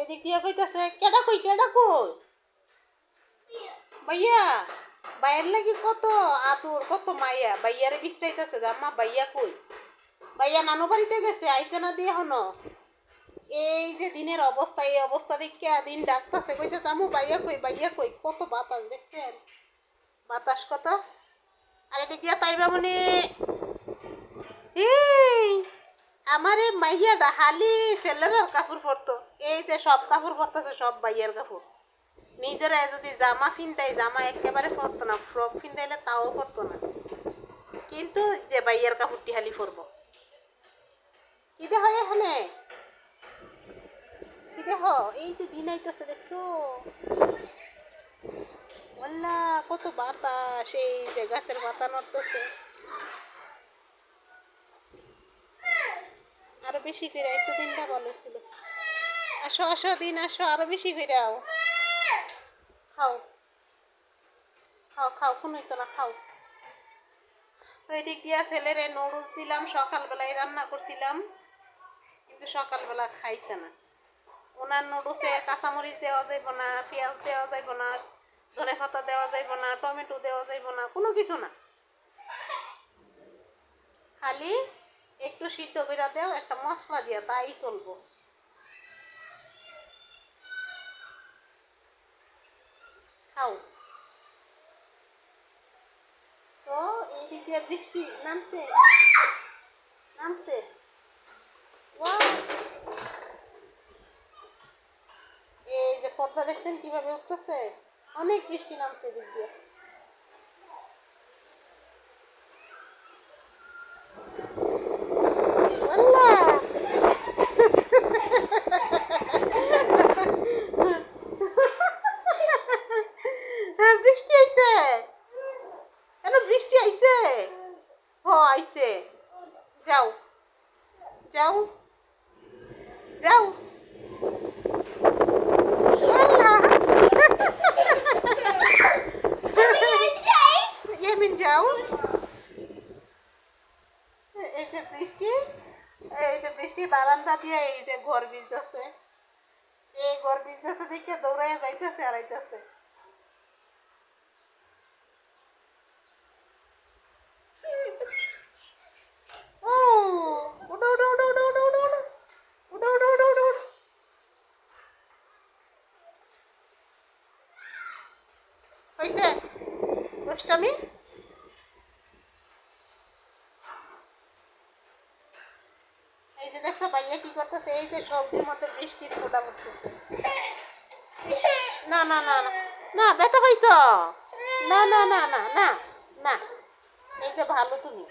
এই দিক দিয়ে কইতাছে, কেডা কই কেডা কই? ভাইয়া বাইয়ের লাগি কত আতুর, কত মাইয়া বাইয়ারে বিশ্রাইতেছে আম্মা বাইয়া কই? ভাইয়া, নানু বাড়িতে গেছে আইসে না দিয়ে হনো এই যে দিনের অবস্থা, এই অবস্থা দেখে দিন ডাকতেছে, কইতেছে আমু বাইয়া কই বাইয়া কই? কত বাতাস, দেখছেন? বাতাস কত? আরে দেখিয়া তাইবা মানে। এই, আমারে মাইয়াটা হালি ছেলের কাপড় পরতো। যে সব কাপড় পরতেছে সব বাইয়ের কাপড়। নিজেরা যদি জামা ফিনতাই, জামা একেবারে পরতো না, ফ্রক ফিনতাইলে তাও পরতো না। কিন্তু যে বাইয়ের কাপড়টি হালি পরবো। কি দে হয় এখানে? কি দেহ এই যে দিন আইতেছে দেখছ? ওল্লা, কত বাতাস, এই যে গাছের পাতা নড়তেছে। আরও বেশি করে একটু দিনটা ভালো ছিল। আসো আসো, দিন আসো, আরও বেশি করে আও। খাও। খাও খাও কোনোই তো না, খাও। তো এদিক দিয়া ছেলেরে নুডলস দিলাম, সকালবেলায় রান্না করছিলাম, কিন্তু সকালবেলা খাইছে না। ওনার নুডলসে কাঁচামরিচ দেওয়া যাইব না, পেঁয়াজ দেওয়া যাইব না, ধনে পাতা দেওয়া যাইব না, টমেটো দেওয়া যাইব না, কোনো কিছু না। খালি একটু সিদ্ধ করে দেও, একটা মশলা দিয়া তাই চলবো। খাও তো এই বৃষ্টি নামছে নামছে! এই যে পর্দা দেখছেন কীভাবে উঠতেছে অনেক বৃষ্টি নামছে দিক দিয়ে আল্লাহ! হ্যাঁ বৃষ্টি আইছে কেন বৃষ্টি আইছে ও আইছে যাও যাও যাও আল্লাহ! ইয়ামিন যাও এই যে বৃষ্টি এই যে বৃষ্টি বারান্দা দিয়ে এই যে ঘর বিজতেছে এই ঘর বিজতেছে দেখে দৌড়াইয়া যাইতেছে আর আইতেছে হয়েছে অষ্টমী এই যে দেখছ ভাইয়া কি করতেছে? এই যে সবজির মধ্যে বৃষ্টির ফোটা পড়তেছে না না না না। না, ব্যথা পাইছ না না না না না না। এই যে ভালো তুমি।